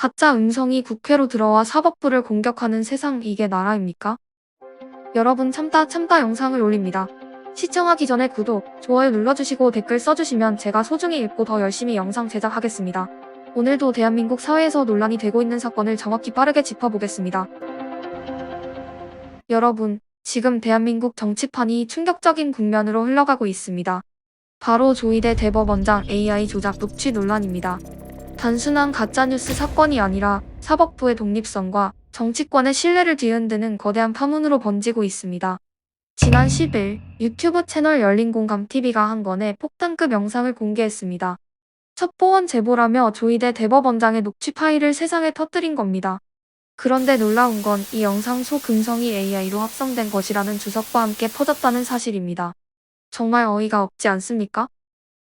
가짜 음성이 국회로 들어와 사법부를 공격하는 세상 이게 나라입니까? 여러분 참다 참다 영상을 올립니다. 시청하기 전에 구독, 좋아요 눌러주시고 댓글 써주시면 제가 소중히 읽고 더 열심히 영상 제작하겠습니다. 오늘도 대한민국 사회에서 논란이 되고 있는 사건을 정확히 빠르게 짚어보겠습니다. 여러분, 지금 대한민국 정치판이 충격적인 국면으로 흘러가고 있습니다. 바로 조이대 대법원장 AI 조작 녹취 논란입니다. 단순한 가짜뉴스 사건이 아니라 사법부의 독립성과 정치권의 신뢰를 뒤흔드는 거대한 파문으로 번지고 있습니다. 지난 10일 유튜브 채널 열린공감TV가 한 건의 폭탄급 영상을 공개했습니다. 첩보원 제보라며 조이대 대법원장의 녹취 파일을 세상에 터뜨린 겁니다. 그런데 놀라운 건 이 영상 속 음성이 AI로 합성된 것이라는 주석과 함께 퍼졌다는 사실입니다. 정말 어이가 없지 않습니까?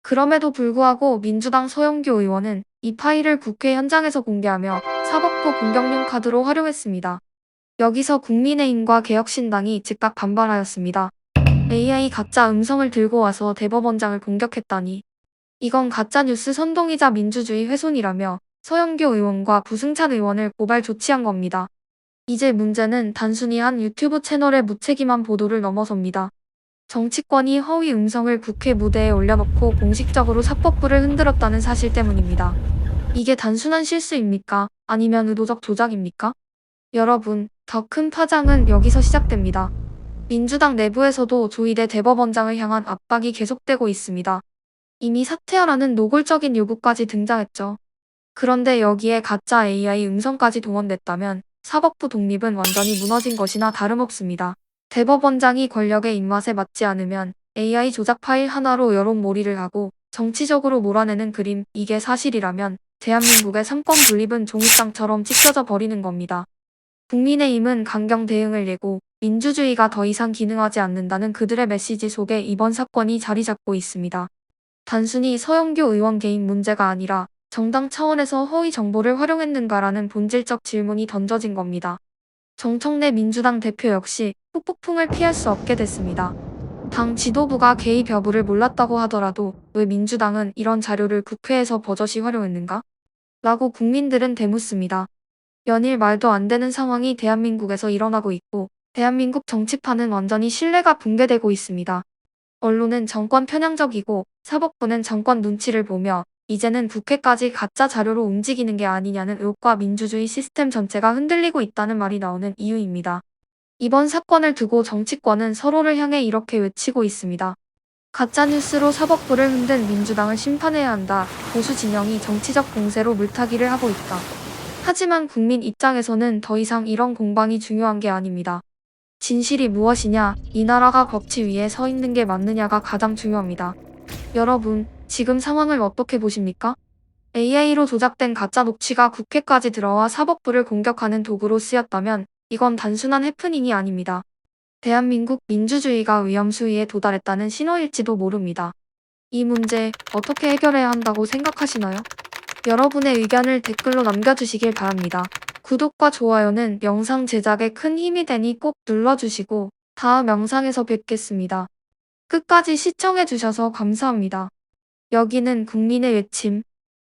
그럼에도 불구하고 민주당 서영교 의원은 이 파일을 국회 현장에서 공개하며 사법부 공격용 카드로 활용했습니다. 여기서 국민의힘과 개혁신당이 즉각 반발하였습니다. AI 가짜 음성을 들고 와서 대법원장을 공격했다니. 이건 가짜뉴스 선동이자 민주주의 훼손이라며 서영교 의원과 부승찬 의원을 고발 조치한 겁니다. 이제 문제는 단순히 한 유튜브 채널의 무책임한 보도를 넘어섭니다. 정치권이 허위 음성을 국회 무대에 올려놓고 공식적으로 사법부를 흔들었다는 사실 때문입니다. 이게 단순한 실수입니까? 아니면 의도적 조작입니까? 여러분, 더 큰 파장은 여기서 시작됩니다. 민주당 내부에서도 조이대 대법원장을 향한 압박이 계속되고 있습니다. 이미 사퇴하라는 노골적인 요구까지 등장했죠. 그런데 여기에 가짜 AI 음성까지 동원됐다면 사법부 독립은 완전히 무너진 것이나 다름없습니다. 대법원장이 권력의 입맛에 맞지 않으면 AI 조작 파일 하나로 여론몰이를 하고 정치적으로 몰아내는 그림, 이게 사실이라면 대한민국의 삼권 분립은 종이땅처럼 찢겨져 버리는 겁니다. 국민의힘은 강경 대응을 내고 민주주의가 더 이상 기능하지 않는다는 그들의 메시지 속에 이번 사건이 자리 잡고 있습니다. 단순히 서영교 의원 개인 문제가 아니라 정당 차원에서 허위 정보를 활용했는가라는 본질적 질문이 던져진 겁니다. 정청래 민주당 대표 역시 후폭풍을 피할 수 없게 됐습니다. 당 지도부가 개입 여부를 몰랐다고 하더라도 왜 민주당은 이런 자료를 국회에서 버젓이 활용했는가? 라고 국민들은 되묻습니다. 연일 말도 안 되는 상황이 대한민국에서 일어나고 있고 대한민국 정치판은 완전히 신뢰가 붕괴되고 있습니다. 언론은 정권 편향적이고 사법부는 정권 눈치를 보며 이제는 국회까지 가짜 자료로 움직이는 게 아니냐는 의혹과 민주주의 시스템 전체가 흔들리고 있다는 말이 나오는 이유입니다. 이번 사건을 두고 정치권은 서로를 향해 이렇게 외치고 있습니다. 가짜뉴스로 사법부를 흔든 민주당을 심판해야 한다. 보수 진영이 정치적 공세로 물타기를 하고 있다. 하지만 국민 입장에서는 더 이상 이런 공방이 중요한 게 아닙니다. 진실이 무엇이냐, 이 나라가 법치 위에 서 있는 게 맞느냐가 가장 중요합니다. 여러분, 지금 상황을 어떻게 보십니까? AI로 조작된 가짜 녹취가 국회까지 들어와 사법부를 공격하는 도구로 쓰였다면 이건 단순한 해프닝이 아닙니다. 대한민국 민주주의가 위험수위에 도달했다는 신호일지도 모릅니다. 이 문제 어떻게 해결해야 한다고 생각하시나요? 여러분의 의견을 댓글로 남겨주시길 바랍니다. 구독과 좋아요는 영상 제작에 큰 힘이 되니 꼭 눌러주시고 다음 영상에서 뵙겠습니다. 끝까지 시청해주셔서 감사합니다. 여기는 국민의 외침